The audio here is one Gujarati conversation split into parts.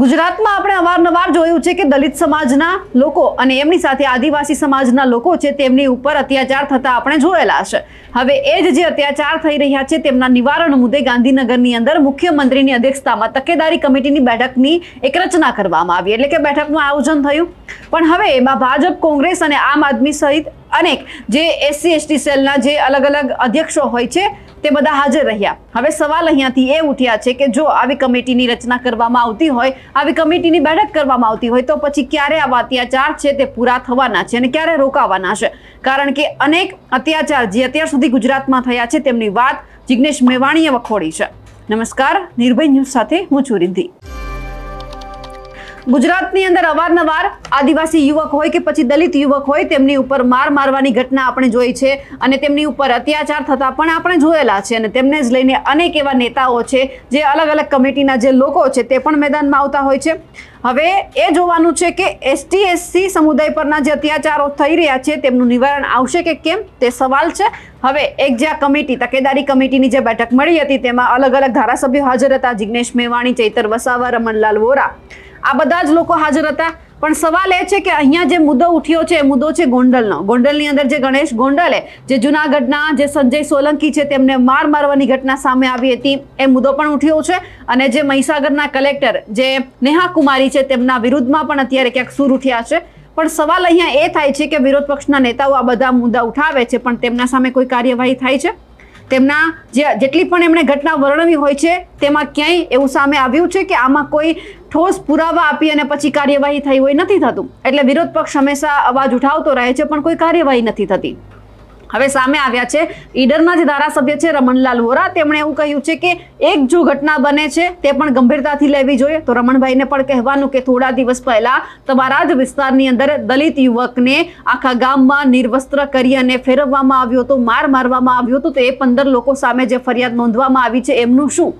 ગુજરાતમાં આપણે અવારનવાર જોયું છે કે દલિત સમાજના લોકો અને એમની સાથે આદિવાસી સમાજના લોકો છે, તેમની ઉપર અત્યાચાર થતા આપણે જોયેલા છે. હવે એ જ જે અત્યાચાર થઈ રહ્યા છે, તેમના નિવારણ મુદ્દે ગાંધીનગરની અંદર મુખ્યમંત્રીની અધ્યક્ષતામાં તકેદારી કમિટીની બેઠકની એક રચના કરવામાં આવી. એટલે કે બેઠકનું આયોજન થયું. પણ હવે એમાં ભાજપ, કોંગ્રેસ અને આમ આદમી સહિત અનેક જે એસસી, એસટી સેલના જે અલગ અલગ અધ્યક્ષો હોય છે તે બધા હાજર રહ્યા. હવે સવાલ અહીંયાથી એ ઉઠ્યા છે કે જો આવી કમિટીની રચના કરવામાં આવતી હોય, આવી કમિટીની બેઠક કરવામાં આવતી હોય, તો પછી ક્યારે આવા અત્યાચાર છે તે પૂરા થવાના છે અને ક્યારે રોકાવાના છે? કારણ કે અનેક અત્યાચાર જે અત્યાર સુધી ગુજરાતમાં થયા છે, તેમની વાત જિગ્નેશ મેવાણીએ વખોડી છે. નમસ્કાર, નિર્ભય ન્યૂઝ સાથે હું છું રિદ્ધિ. ગુજરાતની અંદર અવારનવાર આદિવાસી યુવક હોય કે પછી દલિત યુવક હોય, તેમની ઉપર માર મારવાની ઘટના આપણે જોઈ છે અને તેમની ઉપર અત્યાચાર થતા પણ આપણે જોયેલા છે અને તેમને જ લઈને અનેક એવા નેતાઓ છે જે અલગ અલગ કમિટીના જે લોકો છે તે પણ મેદાનમાં આવતા હોય છે. હવે એ જોવાનું છે કે એસટી એસસી સમુદાય પરના જે અત્યાચારો થઈ રહ્યા છે તેમનું નિવારણ આવશે કે કેમ તે સવાલ છે. હવે એક જે આ કમિટી, તકેદારી કમિટીની જે બેઠક મળી હતી તેમાં અલગ અલગ ધારાસભ્યો હાજર હતા. જિગ્નેશ મેવાણી, ચૈતર વસાવા, રમણલાલ વોરા. આ બધા જ લોકો હાજર હતા. પણ સવાલ એ છે કે અહીંયા જે મુદ્દો ઉઠ્યો છે, એ મુદ્દો છે ગોંડલનો. ગોંડલની અંદર જે ગણેશ ગોંડલે જે જુનાગઢના જે સંજય સોલંકી છે, તેમને માર મારવાની ઘટના સામે આવી હતી. એ મુદ્દો પણ ઉઠ્યો છે અને જે મહીસાગરના કલેક્ટર જે નેહા કુમારી છે, તેમના વિરુદ્ધમાં પણ અત્યારે ક્યાંક સૂર ઉઠ્યા છે. પણ સવાલ અહીંયા એ થાય છે કે વિરોધ પક્ષના નેતાઓ આ બધા મુદ્દા ઉઠાવે છે, પણ તેમના સામે કોઈ કાર્યવાહી થાય છે? તેમના જે જેટલી પણ એમણે ઘટના વર્ણવી હોય છે, તેમાં ક્યાંય એવું સામે આવ્યું છે કે આમાં કોઈ ઠોસ પુરાવા આપી અને પછી કાર્યવાહી થઈ હોય નથી થતું. એટલે વિરોધ પક્ષ હંમેશા અવાજ ઉઠાવતો રહે છે, પણ કોઈ કાર્યવાહી નથી થતી. હવે સામે આવ્યા છે ઈડરના જે ધારાસભ્ય છે રમણલાલ વોરા. તેમણે એવું કહ્યું છે કે એક જો ઘટના બને છે તે પણ ગંભીરતાથી લેવી જોઈએ. તો રમણભાઈને પણ કહેવાનું કે થોડા દિવસ પહેલા તમારા જ વિસ્તારની અંદર દલિત યુવકને આખા ગામમાં નિર્વસ્ત્ર કરી અને ફેરવવામાં આવ્યો હતો, માર મારવામાં આવ્યો હતો. તો એ પંદર લોકો સામે જે ફરિયાદ નોંધવામાં આવી છે, એમનું શું?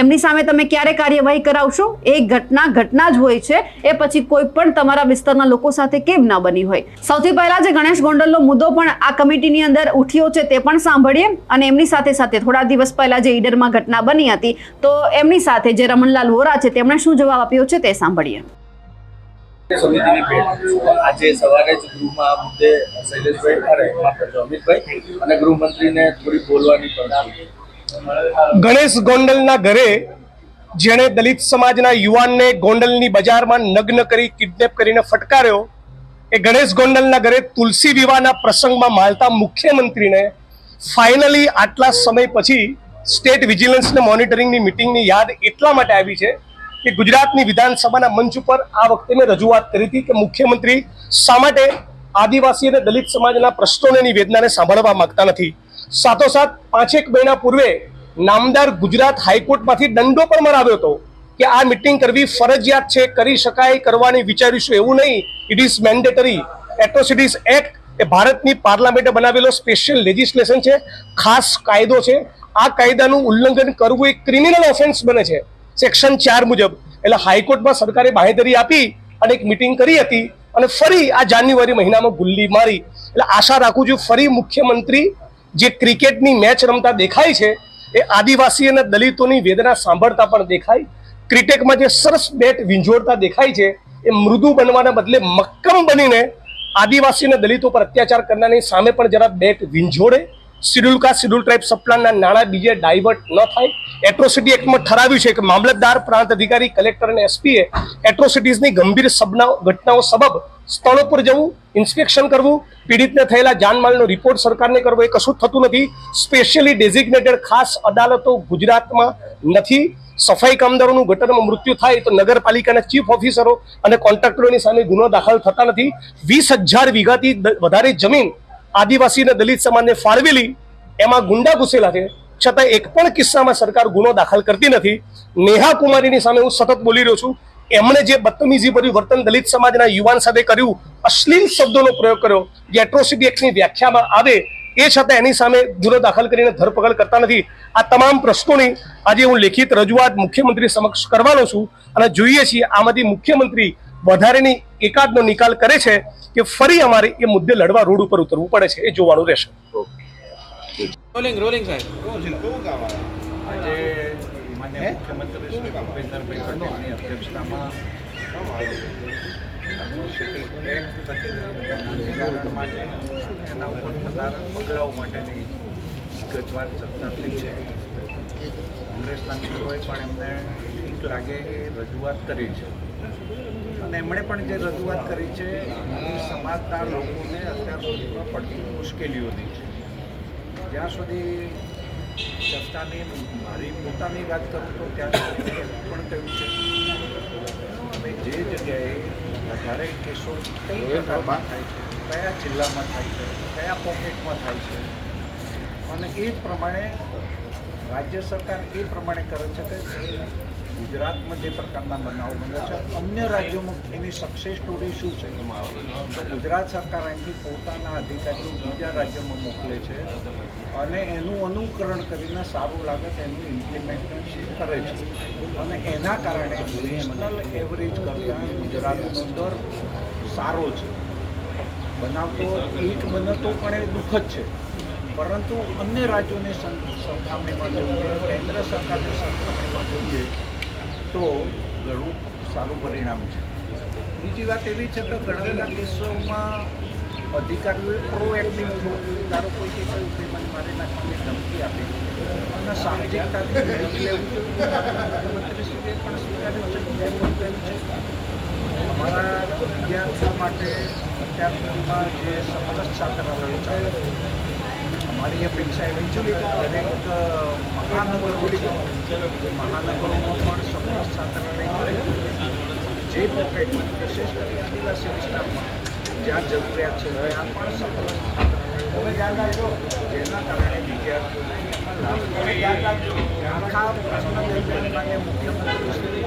એમની સામે તમે ક્યારે કાર્યવાહી કરાવશો? એ ઘટના ઘટના જ હોય છે. એ પછી કોઈ પણ તમારા વિસ્તારના લોકો સાથે કેમ ના બની હોય. સૌથી પહેલા જે ગણેશ ગોંડલનો મુદ્દો પણ આ કમિટીની અંદર ઉઠ્યો છે તે પણ સાંભળીએ અને એમની સાથે સાથે થોડા દિવસ પહેલા જે ઈડરમાં ઘટના બની હતી, તો એમની સાથે જે રમણલાલ વોરા છે તેમણે શું જવાબ આપ્યો છે તે સાંભળીએ. આજે સવારે જ ગૃહમાં મુદ્દે શૈલેષભાઈ અને ગૃહમંત્રીને થોડી બોલવાની પણ. ગણેશ ગોંડલના ઘરે જેણે દલિત સમાજના યુવાનને ગોંડલની બજારમાં નગ્ન કરી, કિડનેપ કરીને ફટકાર્યો, એ ગણેશ ગોંડલના ઘરે તુલસી વિવાહના પ્રસંગમાં માલતા મુખ્યમંત્રીને ફાઇનલી આટલા સમય પછી સ્ટેટ વિજિલન્સને મોનિટરિંગની મિટિંગની યાદ એટલા માટે આવી છે કે ગુજરાતની વિધાનસભાના મંચ ઉપર આ વખતે મેં રજૂઆત કરી હતી કે મુખ્યમંત્રી શા માટે આદિવાસી અને દલિત સમાજના પ્રશ્નોને વેદનાને સાંભળવા માંગતા નથી. સાથોસાથ પાંચેક મહિના પૂર્વે નામદાર ગુજરાત હાઈકોર્ટમાંથી દંડો પણ મરાવ્યો હતો કે આ મિટિંગ કરવી ફરજિયાત છે, કરી શકાય કરવાની વિચારીશું એવું નહીં. It is mandatory atrocities act એ ભારતની પાર્લામેન્ટે બનાવેલો સ્પેશિયલ લેજિસ્લેશન છે, ખાસ કાયદો છે. આ કાયદાનું ઉલ્લંઘન કરવું એ ક્રિમિનલ ઓફેન્સ બને છે. સેક્શન ચાર મુજબ. એટલે હાઈકોર્ટમાં સરકારે બાહેધરી આપી અને એક મિટિંગ કરી હતી અને ફરી આ જાન્યુઆરી મહિનામાં ગુલ્લી મારી. એટલે આશા રાખું છું ફરી મુખ્યમંત્રી જે ક્રિકેટની મેચ રમતા દેખાય છે, એ આદિવાસી અને દલિતોની વેદના સાંભળતા પણ દેખાય. ક્રિકેટમાં જે સરસ બેટ વિંજોડતા દેખાય છે, એ મૃદુ બનવાના બદલે મક્કમ બનીને આદિવાસી અને દલિતો પર અત્યાચાર કરનારની સામે પણ જરા બેટ વિંજોડે શિડ્યુલ કાસ્ટ શિડ્યુલ ટ્રાઇબ સપ્લાનના નાણાં બીજે ડાયવર્ટ ન થાય. એટ્રોસિટી એક્ટમાં ઠરાવ્યું છે કે મામલતદાર, પ્રાંત અધિકારી, કલેક્ટર અને એસપીએ એટ્રોસિટીઝની ગંભીર સબના ઘટનાઓ સબબ સ્થળો પર જવું ઇન્સ્પેક્શન કરવું, પીડિતને થયેલા જાનમાલનો રિપોર્ટ સરકારને કરવો એ કશું થતું નથી. સ્પેશિયલી ડેઝિગ્નેટેડ ખાસ અદાલતો ગુજરાતમાં નથી. સફાઈ કામદારોનું ગટરમાં મૃત્યુ થાય તો નગરપાલિકાના ચીફ ઓફિસરો અને કોન્ટ્રાક્ટરોની સામે ગુનો દાખલ થતા નથી. વીસ હજાર વીઘાથી વધારે જમીન આદિવાસી અને દલિત સમાજને ફાળવેલી એમાં ગુંડા ઘૂસેલા છે. છતાં એક પણ કિસ્સામાં સરકાર ગુનો દાખલ કરતી નથી. નેહા કુમારીની સામે હું સતત બોલી રહ્યો છું. એમણે જે બદતમીજી ભર્યું વર્તન દલિત સમાજના યુવાન સાથે કર્યું, અશ્લીલ શબ્દોનો પ્રયોગ કર્યો, જે એટ્રોસિટી એક્ટની વ્યાખ્યામાં આવે, એ છતાં એની સામે ગુનો દાખલ કરીને ધરપકડ કરતા નથી. આ તમામ પ્રશ્નોની આજે હું લેખિત રજૂઆત મુખ્યમંત્રી સમક્ષ કરવાનો છું અને જોઈએ છીએ આમાંથી મુખ્યમંત્રી વધારેની એકાદનો નિકાલ કરે છે કે ફરી અમારે એ મુદ્દે લડવા રોડ ઉપર ઉતરવું પડે છે એ જોવાનું રહેશે. રોલિંગ રોલિંગ સાહેબ કોંગ્રેસના મિત્રોએ પણ એમને ઠીક લાગે એ રજૂઆત કરી છે. અને એમણે પણ જે રજૂઆત કરી છે સમાજના લોકોને અત્યાર સુધીમાં પડતી મુશ્કેલીઓની છે. જ્યાં સુધી ચર્ચાની મારી પોતાની વાત કરું તો ત્યાં સુધી પણ કહ્યું છે. અને જે જગ્યાએ વધારે કેસો કઈ પ્રકારમાં થાય છે કયા જિલ્લામાં થાય છે કયા પોકેટમાં થાય છે અને એ પ્રમાણે રાજ્ય સરકાર એ પ્રમાણે કરે છે કે ગુજરાતમાં જે પ્રકારના બનાવો બને છે, અન્ય રાજ્યોમાં એની સક્સેસ સ્ટોરી શું છે? તો ગુજરાત સરકાર અહીંથી પોતાના અધિકારીઓ બીજા રાજ્યોમાં મોકલે છે અને એનું અનુકરણ કરીને સારું લાગે એનું ઇમ્પ્લિમેન્ટેશન કરે છે. અને એના કારણે નેશનલ એવરેજ કરતાં ગુજરાતનો દર સારો છે. બનાવતો એક બને તો પણ એ દુઃખદ છે. પરંતુ અન્ય રાજ્યોની સરખામણીમાં જોઈએ કેન્દ્ર સરકારની સરખામણીમાં જોઈએ તો ઘણું સારું પરિણામ છે. બીજી વાત એવી છે કે ઘણા કેસોમાં અધિકારીઓએ પ્રોએક્ટિવ ધારો કોઈ કે કહ્યું કે મને મારે નાખવાની ધમકી આપી અને સામાજિકતાથી મેળવી લેવું મુખ્યમંત્રીશ્રીએ પણ સ્વીકાર્યું છે મેં પણ કહ્યું છે. અમારા વિદ્યાર્થીઓ માટે અત્યાર સુધીમાં જે સમરસ છાત્રાલયો ચાલે છે અમારી અપેક્ષા એવી છે કે દરેક મહાનગરો છે. મહાનગરોમાં પણ સમાજ કરે. જે પોકેટમાં વિશેષ કરી આદિવાસી વિસ્તારમાં જ્યાં જરૂરિયાત છે, ત્યાં પણ સમાજ જેના કારણે વિદ્યાર્થીઓને લાભ મળે. આખા પ્રશ્ન મુખ્યમંત્રી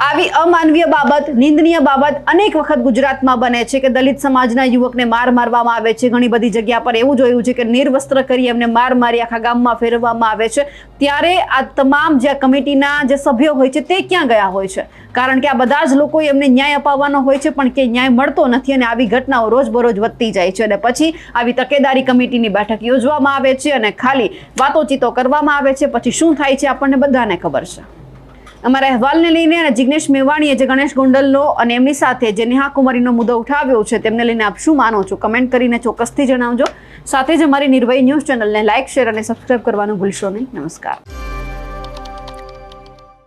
આવી અમાનવીય બાબત, નિંદનીય બાબત અનેક વખત ગુજરાતમાં બને છે કે દલિત સમાજના યુવકને માર મારવામાં આવે છે. ઘણી બધી જગ્યા પર એવું જોયું છે કે નિર્વસ્ત્ર કરી એમને માર મારી આખા ગામમાં ફેરવવામાં આવે છે. ત્યારે આ તમામ જે કમિટીના જે સભ્યો હોય છે તે ક્યાં ગયા હોય છે? કારણ કે આ બધા જ લોકો એમને ન્યાય અપાવવાનો હોય છે, પણ કે ન્યાય મળતો નથી અને આવી ઘટનાઓ રોજબરોજ વધતી જાય છે. અને પછી આવી તકેદારી કમિટીની બેઠક યોજવામાં આવે છે અને ખાલી વાતોચીતો કરવામાં આવે છે. પછી શું થાય છે આપણને બધાને ખબર છે. અમારા અહેવાલને લઈને અને જિગ્નેશ મેવાણીએ જે ગણેશ ગોંડલનો અને એમની સાથે જે નેહા કુમારીનો મુદ્દો ઉઠાવ્યો છે, તેમને લઈને આપ શું માનો છો? કમેન્ટ કરીને ચોક્કસથી જણાવજો. સાથે જ અમારી નિર્ભય ન્યૂઝ ચેનલને લાઇક, શેર અને સબસ્ક્રાઇબ કરવાનું ભૂલશો નહીં. નમસ્કાર.